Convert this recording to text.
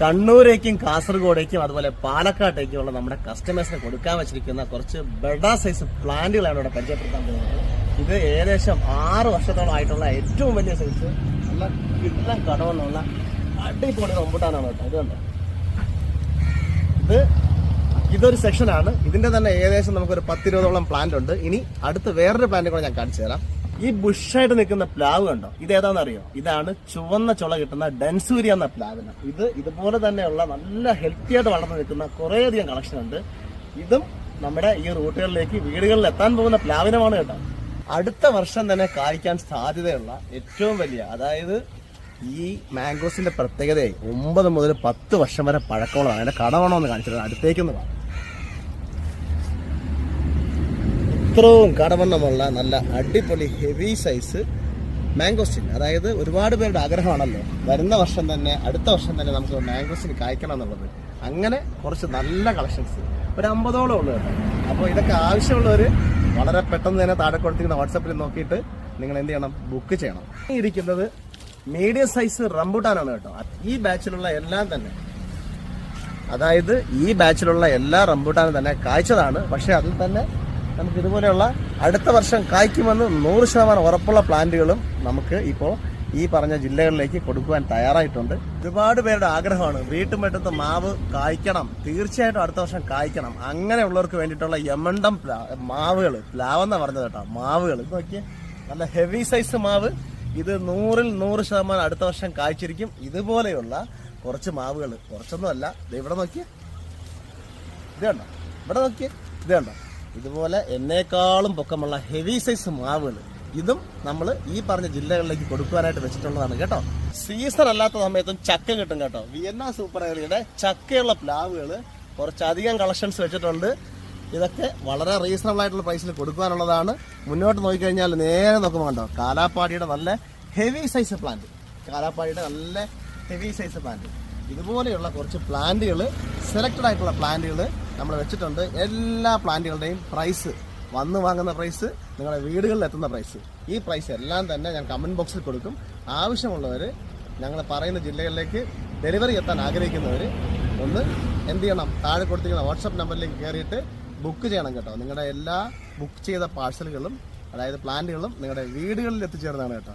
കണ്ണൂരേക്കും കാസർഗോഡേക്കും അതുപോലെ പാലക്കാട്ടേക്കും ഉള്ള നമ്മുടെ കസ്റ്റമേഴ്സിന് കൊടുക്കാൻ വെച്ചിരിക്കുന്ന കുറച്ച് ബെഡ സൈസ് പ്ലാന്റുകളാണ് ഇവിടെ പരിചയപ്പെടുത്താൻ പോകുന്നത്. ഇത് ഏകദേശം ആറ് വർഷത്തോളം ആയിട്ടുള്ള ഏറ്റവും വലിയ സൈസ് നല്ല കിട്ടാൻ കടമെന്നുള്ള അടിപൊളി റംബുട്ടാനാണ് കേട്ടോ. ഇത് കണ്ടോ? ഇത് ഇതൊരു സെക്ഷനാണ് ഇതിന്റെ തന്നെ ഏകദേശം നമുക്കൊരു പത്തിരുപതോളം പ്ലാന്റ് ഉണ്ട്. ഇനി അടുത്ത് വേറൊരു പ്ലാന്റ് കൂടെ ഞാൻ കാണിച്ചു തരാം. ഈ ബുഷായിട്ട് നിൽക്കുന്ന പ്ലാവ് കണ്ടോ? ഇത് ഏതാണെന്ന് അറിയോ ഇതാണ് ചുവന്ന ചുള കിട്ടുന്ന ഡെൻസൂരി എന്ന പ്ലാവിന്. ഇത് ഇതുപോലെ തന്നെയുള്ള നല്ല ഹെൽത്തി ആയിട്ട് വളർന്നു നിൽക്കുന്ന കുറേയധികം കളക്ഷൻ ഉണ്ട്. ഇതും നമ്മുടെ ഈ റൂട്ടുകളിലേക്ക് വീടുകളിൽ എത്താൻ പോകുന്ന പ്ലാവിനമാണ് കേട്ടോ. അടുത്ത വർഷം തന്നെ കായ്ക്കാൻ സാധ്യതയുള്ള ഏറ്റവും വലിയ അതായത് ഈ മാംഗോസിന്റെ പ്രത്യേകതയായി ഒമ്പത് മുതൽ പത്ത് വർഷം വരെ പഴക്കമുള്ളതാണ്. അതിന്റെ കടവണമെന്ന് കാണിച്ചത് അടുത്തേക്കൊന്ന് കാണാം ഇത്രയും കടവണ്ണമുള്ള നല്ല അടിപൊളി ഹെവി സൈസ് മാംഗോസ്റ്റിൻ അതായത് ഒരുപാട് പേരുടെ ആഗ്രഹമാണല്ലോ. വരുന്ന വർഷം തന്നെ അടുത്ത വർഷം തന്നെ നമുക്ക് മാംഗോസ്റ്റിൻ കായ്ക്കണം എന്നുള്ളത്. അങ്ങനെ കുറച്ച് നല്ല കളക്ഷൻസ് ഒരു അമ്പതോളം ഉള്ളു അപ്പോൾ ഇതൊക്കെ ആവശ്യമുള്ളവർ വളരെ പെട്ടെന്ന് തന്നെ താഴെ കൊടുത്തിരിക്കുന്ന വാട്സപ്പിൽ നോക്കിയിട്ട് നിങ്ങൾ എന്ത് ചെയ്യണം? ബുക്ക് ചെയ്യണം. ഇരിക്കുന്നത് മീഡിയം സൈസ് റംബുട്ടാനാണ് കേട്ടോ. ഈ ബാച്ചിലുള്ള എല്ലാം തന്നെ. അതായത് ഈ ബാച്ചിലുള്ള എല്ലാ റംബുട്ടാനും തന്നെ കായ്ച്ചതാണ്. പക്ഷെ അതിൽ തന്നെ നമുക്ക് ഇതുപോലെയുള്ള അടുത്ത വർഷം കായ്ക്കുമെന്ന് നൂറ് ശതമാനം ഉറപ്പുള്ള പ്ലാന്റുകളും നമുക്ക് ഇപ്പോൾ ഈ പറഞ്ഞ ജില്ലകളിലേക്ക് കൊടുക്കുവാൻ തയ്യാറായിട്ടുണ്ട്. ഒരുപാട് പേരുടെ ആഗ്രഹമാണ് വീട്ടും വെട്ടത്ത് മാവ് കായ്ക്കണം. തീർച്ചയായിട്ടും അടുത്ത വർഷം കായ്ക്കണം. അങ്ങനെയുള്ളവർക്ക് വേണ്ടിയിട്ടുള്ള യമണ്ടം മാവുകൾ പ്ലാവെന്ന പറഞ്ഞത് കേട്ടോ. മാവുകൾ ഇത് നോക്കിയേ. നല്ല ഹെവി സൈസ് മാവ്. ഇത് നൂറിൽ നൂറ് ശതമാനം അടുത്ത വർഷം കായ്ച്ചിരിക്കും. ഇതുപോലെയുള്ള കുറച്ച് മാവുകൾ കുറച്ചൊന്നും അല്ല ഇത് ഇവിടെ നോക്കിയേ. ഇത് കണ്ടോ? ഇവിടെ നോക്കിയേ. ഇത് കണ്ടോ? ഇതുപോലെ എന്നേക്കാളും പൊക്കമുള്ള ഹെവി സൈസ് മാവുകൾ ഇതും നമ്മൾ ഈ പറഞ്ഞ ജില്ലകളിലേക്ക് കൊടുക്കുവാനായിട്ട് വെച്ചിട്ടുള്ളതാണ് കേട്ടോ. സീസൺ അല്ലാത്ത സമയത്തും ചക്ക കിട്ടും കേട്ടോ. വിയന്ന സൂപ്പർ ഏരിയയുടെ ചക്കയുള്ള പ്ലാവുകൾ കുറച്ചധികം കളക്ഷൻസ് വെച്ചിട്ടുണ്ട്. ഇതൊക്കെ വളരെ റീസണബിൾ ആയിട്ടുള്ള പ്രൈസിൽ കൊടുക്കാനുള്ളതാണ് മുന്നോട്ട് നോക്കിക്കഴിഞ്ഞാൽ നേരെ നോക്കുമ്പോൾ കണ്ടോ കാലാപ്പാടിയുടെ നല്ല ഹെവി സൈസ് പ്ലാന്റ് കാലാപ്പാടിയുടെ നല്ല ഹെവി സൈസ് പ്ലാന്റ് ഇതുപോലെയുള്ള കുറച്ച് പ്ലാന്റുകൾ സെലക്റ്റഡ് ആയിട്ടുള്ള പ്ലാന്റുകൾ നമ്മൾ വെച്ചിട്ടുണ്ട് എല്ലാ പ്ലാന്റുകളുടെയും പ്രൈസ് വന്ന് വാങ്ങുന്ന പ്രൈസ് നിങ്ങളുടെ വീടുകളിൽ എത്തുന്ന പ്രൈസ് ഈ പ്രൈസ് എല്ലാം തന്നെ ഞാൻ കമന്റ് ബോക്സിൽ കൊടുക്കും. ആവശ്യമുള്ളവർ ഞങ്ങൾ പറയുന്ന ജില്ലകളിലേക്ക് ഡെലിവറി എത്താൻ ആഗ്രഹിക്കുന്നവർ ഒന്ന് എന്ത് ചെയ്യണം? താഴെ കൊടുത്തിരിക്കുന്ന വാട്സപ്പ് നമ്പറിലേക്ക് കയറിയിട്ട് ബുക്ക് ചെയ്യണം കേട്ടോ. നിങ്ങളുടെ എല്ലാ ബുക്ക് ചെയ്ത പാഴ്സലുകളും അതായത് പ്ലാന്റുകളും നിങ്ങളുടെ വീടുകളിൽ എത്തിച്ചേർന്നതാണ് കേട്ടോ.